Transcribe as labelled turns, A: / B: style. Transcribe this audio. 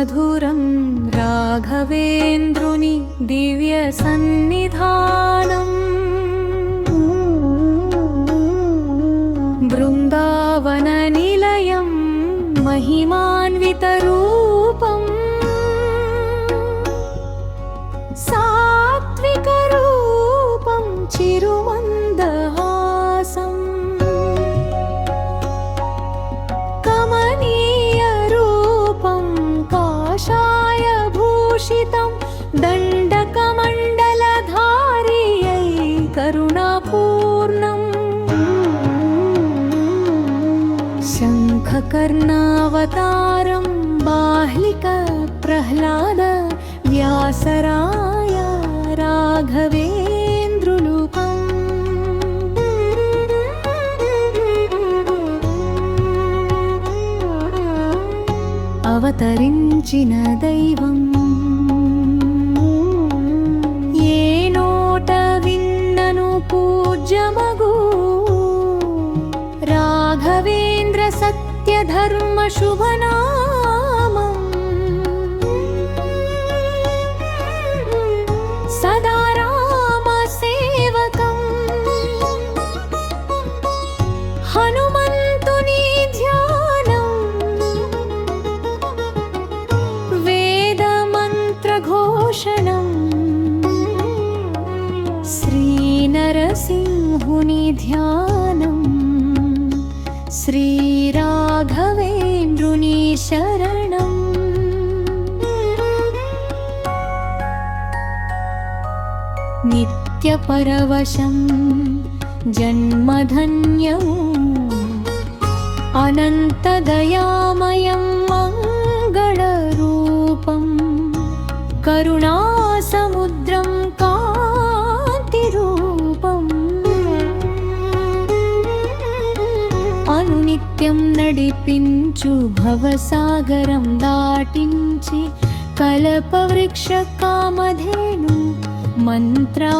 A: మధురం రాఘవేంద్రుని దివ్య సన్నిధానం. బృందావన నిలయం మహిమాన్విత రూపం. సాత్విక రూపం చిరుమ शङ्खकर्णावतारं बाह्लिकप्रह्लाद व्यासराय राघवेन्द्रुलुकम् అవతరించిన దైవం ఏ నోట విన్నను పూజ్యమగు రాఘవేంద్ర सत्यधर्म सदा रामसेवकम्। हनुमन्तुनि ध्यानम् वेदमन्त्रघोषणम्। श्रीनरसिंहुनि ध्यान शरणम्। नित्यपरवशं जन्मधन्यम्। अनन्तदयामयं मङ्गलरूपं करुणासमुद्र నిత్యం నడిపించు భవసాగరం దాటించి కల్పవృక్ష కామధేను మంత్రాలయవాసం